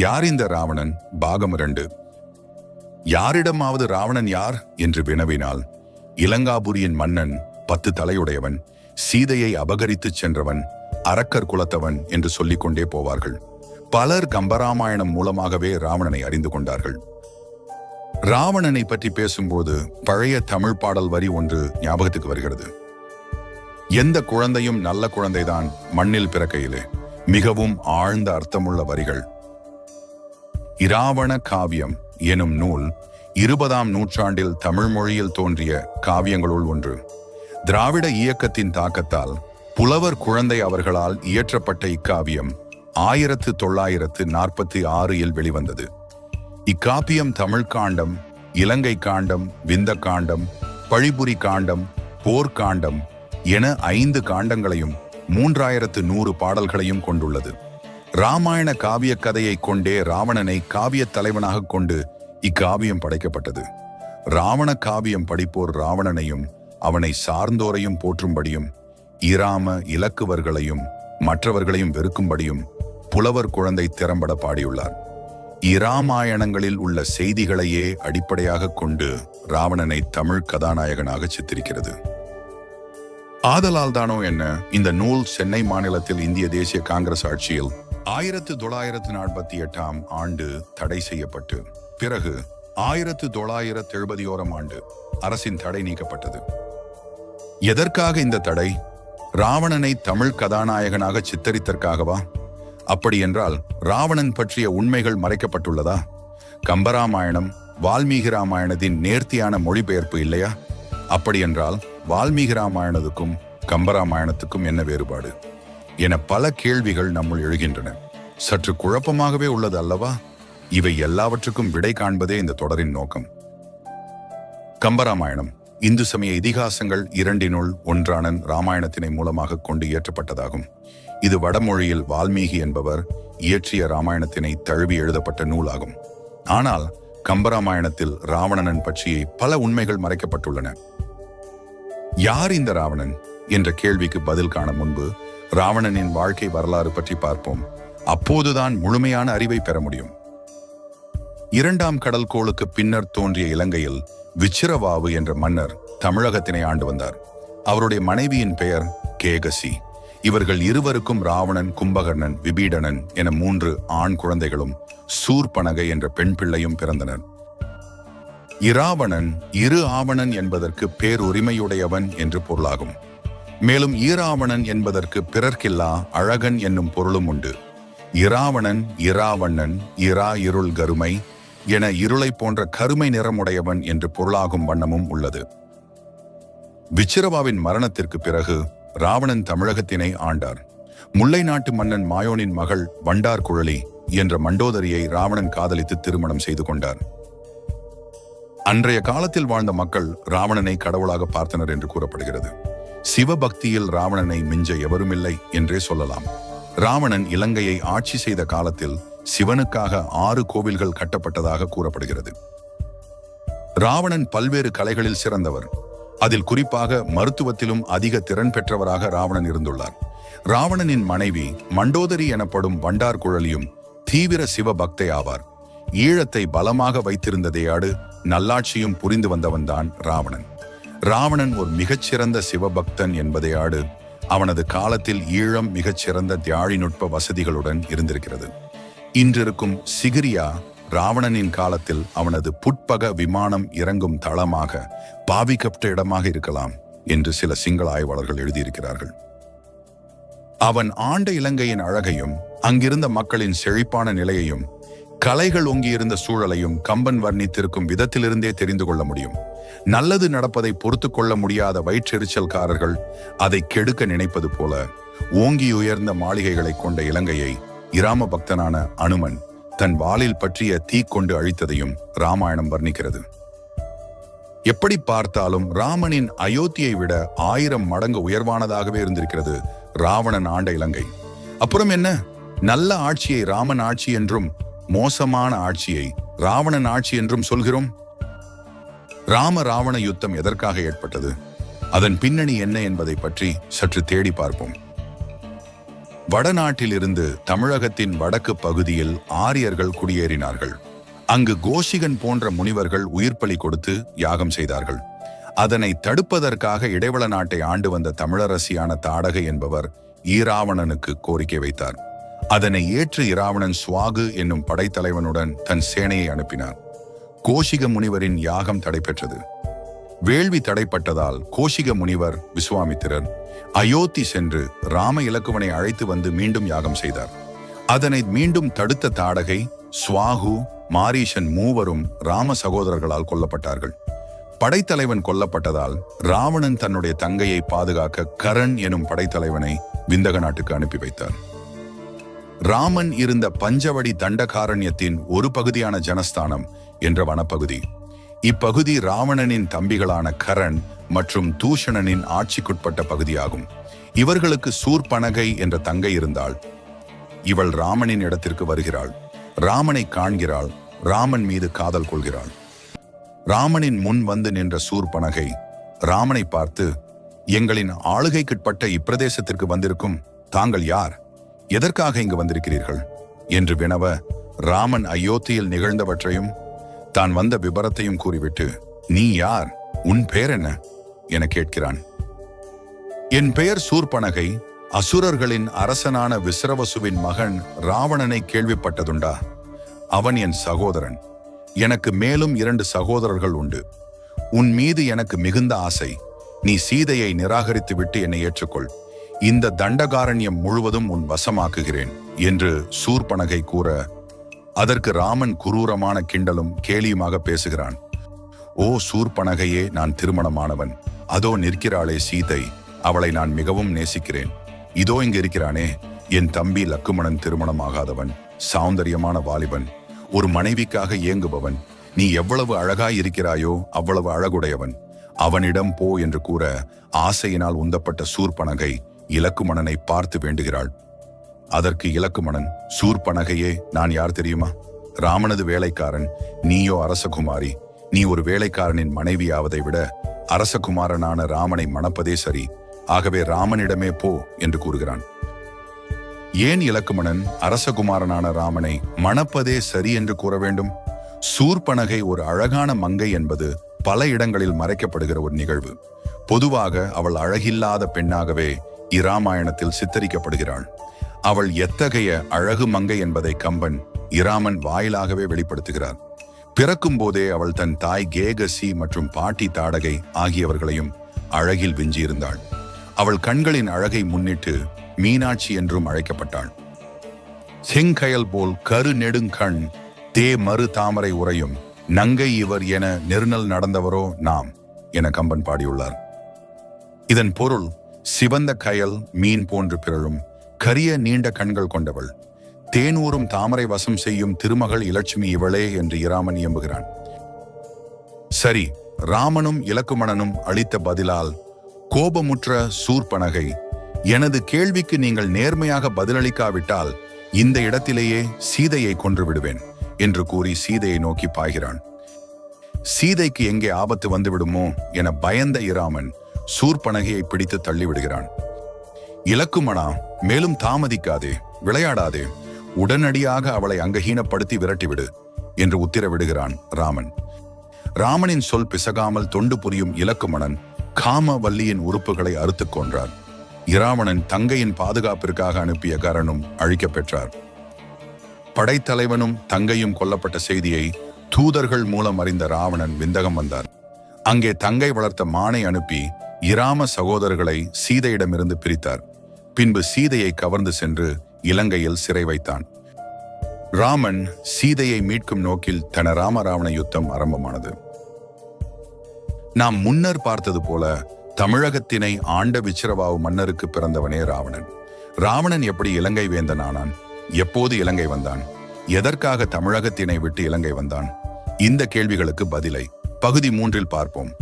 யார் இந்த ராவணன்? பாகம் இரண்டு. யாரிடமாவது ராவணன் யார்? என்று வினவினால் இலங்காபுரியின் மன்னன் பத்து தலையுடையவன் சீதையை அபகரித்துச் சென்றவன் அரக்கர் குலத்தவன் என்று சொல்லிக்கொண்டே போவார்கள். பலர் கம்பராமாயணம் மூலமாகவே ராவணனை அறிந்து கொண்டார்கள். ராவணனை பற்றி பேசும்போது பழைய தமிழ் பாடல் வரி ஒன்று ஞாபகத்துக்கு வருகிறது. எந்த குழந்தையும் நல்ல குழந்தைதான் மண்ணில் பிறக்கையிலே. மிகவும் ஆழ்ந்த அர்த்தமுள்ள வரிகள். இராவண காவியம் எனும் நூல் இருபதாம் நூற்றாண்டில் தமிழ் மொழியில் தோன்றிய காவியங்களுள் ஒன்று. திராவிட இயக்கத்தின் தாக்கத்தால் புலவர் குழந்தை அவர்களால் இயற்றப்பட்ட இக்காவியம் ஆயிரத்து தொள்ளாயிரத்து நாற்பத்தி ஆறில் வெளிவந்தது. இக்காப்பியம் தமிழ் காண்டம் இலங்கை காண்டம் விந்த காண்டம் பழிபுரி காண்டம் போர்க்காண்டம் என ஐந்து காண்டங்களையும் மூன்றாயிரத்து நூறு பாடல்களையும் கொண்டுள்ளது. ராமாயண காவிய கதையை கொண்டே ராவணனை காவிய தலைவனாக கொண்டு இக்காவியம் படைக்கப்பட்டது. ராவண காவியம் படிப்போர் ராவணனையும் அவனை சார்ந்தோரையும் போற்றும்படியும் இராம இலக்குவர்களையும் மற்றவர்களையும் வெறுக்கும்படியும் புலவர் குழந்தை திறம்பட பாடியுள்ளார். இராமாயணங்களில் உள்ள செய்திகளையே அடிப்படையாக கொண்டு ராவணனை தமிழ் கதாநாயகனாக சித்தரிக்கிறது. ஆதலால் தானோ என்ன இந்த நூல் சென்னை மாநிலத்தில் இந்திய தேசிய காங்கிரஸ் ஆட்சியில் ஆயிரத்து தொள்ளாயிரத்து நாற்பத்தி எட்டாம் ஆண்டு தடை செய்யப்பட்டு பிறகு ஆயிரத்து தொள்ளாயிரத்து எழுபதியோரம் ஆண்டு அரசின் தடை நீக்கப்பட்டது. எதற்காக இந்த தடை? ராவணனை தமிழ் கதாநாயகனாக சித்தரித்தற்காகவா? அப்படி என்றால் ராவணன் பற்றிய உண்மைகள் மறைக்கப்பட்டுள்ளதா? கம்பராமாயணம் வால்மீகி ராமாயணத்தின் நேர்த்தியான மொழிபெயர்ப்பு இல்லையா? அப்படியென்றால் வால்மீகி ராமாயணத்துக்கும் கம்பராமாயணத்துக்கும் என்ன வேறுபாடு? என பல கேள்விகள் நம்முள் எழுகின்றன. சற்று குழப்பமாகவே உள்ளது அல்லவா? இவை எல்லாவற்றுக்கும் விடை காண்பதே இந்த தொடரின் நோக்கம். கம்பராமாயணம் இந்து சமய இதிகாசங்கள் இரண்டினுள் ஒன்றான ராமாயணத்தினை மூலமாக கொண்டு இயற்றப்பட்டதாகும். இது வடமொழியில் வால்மீகி என்பவர் இயற்றிய ராமாயணத்தினை தழுவி எழுதப்பட்ட நூலாகும். ஆனால் கம்பராமாயணத்தில் ராவணனன் பற்றிய பல உண்மைகள் மறைக்கப்பட்டுள்ளன. யார் இந்த ராவணன்? என்ற கேள்விக்கு பதில் காண முன்பு ராவணனின் வாழ்க்கை வரலாறு பற்றி பார்ப்போம். அப்போதுதான் முழுமையான அறிவை பெற முடியும். இரண்டாம் கடல் கோளுக்கு பின்னர் தோன்றிய இலங்கையில் விச்சிரவாவு என்ற மன்னர் தமிழகத்தினை ஆண்டு வந்தார். அவருடைய மனைவியின் பெயர் கேகசி. இவர்கள் இருவருக்கும் ராவணன் கும்பகர்ணன் விபீடனன் என மூன்று ஆண் குழந்தைகளும் சூர்பனகை என்ற பெண் பிள்ளையும் பிறந்தனர். இராவணன் இரு ஆவணன் என்பதற்கு பேருரிமையுடையவன் என்று பொருளாகும். மேலும் ஈராவணன் என்பதற்கு பிறர்க்கில்லா அழகன் என்னும் பொருளும் உண்டு. இராவணன் இராவண்ணன் இரா இருள் கருமை என இருளை போன்ற கருமை நிறமுடையவன் என்று பொருளாகும் வண்ணமும் உள்ளது. விச்சிரவாவின் மரணத்திற்கு பிறகு ராவணன் தமிழகத்தினை ஆண்டார். முல்லை நாட்டு மன்னன் மாயோனின் மகள் வண்டார் குழலி என்ற மண்டோதரியை ராவணன் காதலித்து திருமணம் செய்து கொண்டார். அன்றைய காலத்தில் வாழ்ந்த மக்கள் ராவணனை கடவுளாக பார்த்தனர் என்று கூறப்படுகிறது. சிவபக்தியில் ராவணனை மிஞ்ச எவருமில்லை என்றே சொல்லலாம். ராவணன் இலங்கையை ஆட்சி செய்த காலத்தில் சிவனுக்காக ஆறு கோவில்கள் கட்டப்பட்டதாக கூறப்படுகிறது. ராவணன் பல்வேறு கலைகளில் சிறந்தவர். அதில் குறிப்பாக மருத்துவத்திலும் அதிக திறன் பெற்றவராக ராவணன் இருந்துள்ளார். ராவணனின் மனைவி மண்டோதரி எனப்படும் வண்டார் குழலியும் தீவிர சிவபக்தை ஆவார். ஈழத்தை பலமாக வைத்திருந்ததையாடு நல்லாட்சியும் புரிந்து வந்தவன்தான் ராவணன். ராவணன் ஒரு மிகச்சிறந்த சிவபக்தன் என்பதையாடு அவனது காலத்தில் ஈழம் மிகச்சிறந்த தியாழிநுட்ப வசதிகளுடன் இருந்திருக்கிறது. இன்றிருக்கும் சிகிரியா ராவணனின் காலத்தில் அவனது புட்பக விமானம் இறங்கும் தளமாக பாவிக்கப்பட்ட இடமாக இருக்கலாம் என்று சில சிங்கள ஆய்வாளர்கள் எழுதியிருக்கிறார்கள். அவன் ஆண்ட இலங்கையின் அழகையும் அங்கிருந்த மக்களின் செழிப்பான நிலையையும் கலைகள் ஒங்கியிருந்த சூழலையும் கம்பன் வர்ணித்திருக்கும் விதத்திலிருந்தே தெரிந்து கொள்ள முடியும். நல்லது நடப்பதை பொறுத்து கொள்ள முடியாத வயிற்றெரிச்சல்காரர்கள் அதை கெடுக்க நினைப்பது போல ஓங்கி உயர்ந்த மாளிகைகளை கொண்ட இலங்கையை இராம பக்தனான அனுமன் தன் வாளில் பற்றிய தீ கொண்டு அழித்ததையும் ராமாயணம் வர்ணிக்கிறது. எப்படி பார்த்தாலும் ராமனின் அயோத்தியை விட ஆயிரம் மடங்கு உயர்வானதாகவே இருந்திருக்கிறது ராவணன் ஆண்ட இலங்கை. அப்புறம் என்ன? நல்ல ஆட்சியை ராமன் ஆட்சி என்றும் மோசமான ஆட்சியை ராவணன் ஆட்சி என்றும் சொல்கிறோம்? ராம ராவண யுத்தம் எதற்காக ஏற்பட்டது? அதன் பின்னணி என்ன என்பதை பற்றி சற்று தேடி பார்ப்போம். வடநாட்டிலிருந்து தமிழகத்தின் வடக்கு பகுதியில் ஆரியர்கள் குடியேறினார்கள். அங்கு கோஷிகன் போன்ற முனிவர்கள் உயிர்ப்பலி கொடுத்து யாகம் செய்தார்கள். அதனை தடுப்பதற்காக இடைவள நாட்டை ஆண்டு வந்த தமிழரசியான தாடகை என்பவர் ஈராவணனுக்கு கோரிக்கை வைத்தார். அதனை ஏற்று இராவணன் சுவாகு என்னும் படைத்தலைவனுடன் தன் சேனையை அனுப்பினார். கோஷிக முனிவரின் யாகம் தடைபெற்றது. வேள்வி தடைப்பட்டதால் கோஷிக முனிவர் விஸ்வாமித்திரர் அயோத்தி சென்று ராம இலக்குவனை அழைத்து வந்து மீண்டும் யாகம் செய்தார். அதனை மீண்டும் தடுத்த தாடகை சுவாகு மாரீஷன் மூவரும் ராம சகோதரர்களால் கொல்லப்பட்டார்கள். படைத்தலைவன் கொல்லப்பட்டதால் ராவணன் தன்னுடைய தங்கையை பாதுகாக்க கரண் எனும் படைத்தலைவனை விந்தக நாட்டுக்கு அனுப்பி வைத்தார். ராமன் இருந்த பஞ்சவடி தண்டகாரண்யத்தின் ஒரு பகுதியான ஜனஸ்தானம் என்ற வனப்பகுதி. இப்பகுதி ராவணனின் தம்பிகளான கரண் மற்றும் தூஷணனின் ஆட்சிக்குட்பட்ட பகுதியாகும். இவர்களுக்கு சூர்பனகை என்ற தங்கை இருந்தாள். இவள் ராமனின் இடத்திற்கு வருகிறாள். ராமனை காண்கிறாள். ராமன் மீது காதல் கொள்கிறாள். ராமனின் முன் வந்து நின்ற சூர்பனகை ராமனை பார்த்து எங்களின் ஆளுகைக்குட்பட்ட இப்பிரதேசத்திற்கு வந்திருக்கும் தாங்கள் யார்? எதற்காக இங்கு வந்திருக்கிறீர்கள்? என்று வினவ ராமன் அயோத்தியில் நிகழ்ந்தவற்றையும் தான் வந்த விபரத்தையும் கூறிவிட்டு நீ யார்? உன் பெயர் என்ன? என கேட்கிறான். என் பெயர் சூர்பனகை. அசுரர்களின் அரசனான விஸ்ரவசுவின் மகன் ராவணனை கேள்விப்பட்டதுண்டா. அவன் என் சகோதரன். எனக்கு மேலும் இரண்டு சகோதரர்கள் உண்டு. உன் மீது எனக்கு மிகுந்த ஆசை. நீ சீதையை நிராகரித்துவிட்டு என்னை ஏற்றுக்கொள். இந்த தண்டகாரண்யம் முழுவதும் உன் வசமாக்குகிறேன் என்று சூர்பனகை கூற அதற்கு ராமன் குரூரமான கிண்டலும் கேலியுமாக பேசுகிறான். ஓ சூர்பனகையே நான் திருமணமானவன். அதோ நிற்கிறாளே சீதை. அவளை நான் மிகவும் நேசிக்கிறேன். இதோ இங்கு இருக்கிறானே என் தம்பி லக்குமணன் திருமணமாகாதவன் சௌந்தரியமான வாலிபன். ஒரு மனைவிக்காக இயங்குபவன். நீ எவ்வளவு அழகாய் இருக்கிறாயோ அவ்வளவு அழகுடையவன். அவனிடம் போ என்று கூற ஆசையினால் உந்தப்பட்ட சூர்பனகை இலக்குமணனை பார்த்து வேண்டுகிறாள். அதற்கு இலக்குமணன் சூர்பனகையே நான் யார் தெரியுமா? ராமனது வேலைக்காரன் நீயோ அரசகுமாரி. நீ ஒரு வேலைக்காரனின் மனைவியாவதை விட அரசகுமாரனான ராமனை மணப்பதே சரி. ஆகவே ராமனிடமே போ என்று கூறுகிறான். ஏன் இலக்குமணன் அரசகுமாரனான ராமனை மணப்பதே சரி என்று கூற வேண்டும்? சூர்பனகை ஒரு அழகான மங்கை என்பது பல இடங்களில் மறைக்கப்படுகிற ஒரு நிகழ்வு. பொதுவாக அவள் அழகில்லாத பெண்ணாகவே இராமாயணத்தில் சித்தரிக்கப்படுகிறாள். அவள் எத்தகைய அழகு மங்கை என்பதை கம்பன் இராமன் வாயிலாகவே வெளிப்படுத்துகிறார். பிறக்கும் போதே அவள் தன் தாய் கேகசி மற்றும் பாட்டி தாடகை ஆகியவர்களையும் அழகில் விஞ்சியிருந்தாள். அவள் கண்களின் அழகை முன்னிட்டு மீனாட்சி என்றும் அழைக்கப்பட்டாள். செங்கயல் போல் கரு நெடுங்கண் தே மறு தாமரை உரையும் நங்கை இவர் என நெருநல் நடந்தவரோ நாம் என கம்பன் பாடியுள்ளார். இதன் பொருள் சிவந்த கயல் மீன் போன்று பிறழும். கரிய நீண்ட கண்கள் கொண்டவள். தேனூரும் தாமரை வசம் செய்யும் திருமகள் இலட்சுமி இவளே என்று இராமன் இயம்புகிறான். சரி ராமனும் இலக்குமணனும் அளித்த பதிலால் கோபமுற்ற சூர்பனகை எனது கேள்விக்கு நீங்கள் நேர்மையாக பதிலளிக்காவிட்டால் இந்த இடத்திலேயே சீதையை கொன்று விடுவேன் என்று கூறி சீதையை நோக்கி பாய்கிறான். சீதைக்கு எங்கே ஆபத்து வந்துவிடுமோ என பயந்த இராமன் சூர்பனகையை பிடித்து தள்ளிவிடுகிறான். இலக்குமணா மேலும் தாமதிக்காதே விளையாடாதே உடனடியாக அவளை அங்கஹீனப்படுத்தி விரட்டிவிடு என்று உத்திரவிடுகிறான் ராமன். ராமனின் சொல் பிசகாமல் தொண்டு புரியும் இலக்குமணன் காமவல்லியின் உறுப்புகளை அறுத்துக் கொன்றார் இராவணன் தங்கையின் பாதுகாப்பிற்காக அனுப்பிய கரனும் அழிக்கப் பெற்றார். படைத்தலைவனும் தங்கையும் கொல்லப்பட்ட செய்தியை தூதர்கள் மூலம் அறிந்த ராவணன் விந்தகம் வந்தார் அங்கே தங்கை வளர்த்த மானை அனுப்பி இராம சகோதரர்களை சீதையிடமிருந்து பிரித்தார். பின்பு சீதையை கவர்ந்து சென்று இலங்கையில் சிறை வைத்தான். ராமன் சீதையை மீட்கும் நோக்கில் தன ராமராவண யுத்தம் ஆரம்பமானது. நாம் முன்னர் பார்த்தது போல தமிழகத்தினை ஆண்ட விச்சிரவாவு மன்னருக்கு பிறந்தவனே ராவணன். ராவணன் எப்படி இலங்கை வேந்தன் ஆனான் எப்போது இலங்கை வந்தான்? எதற்காக தமிழகத்தினை விட்டு இலங்கை வந்தான்? இந்த கேள்விகளுக்கு பதிலை பகுதி மூன்றில் பார்ப்போம்.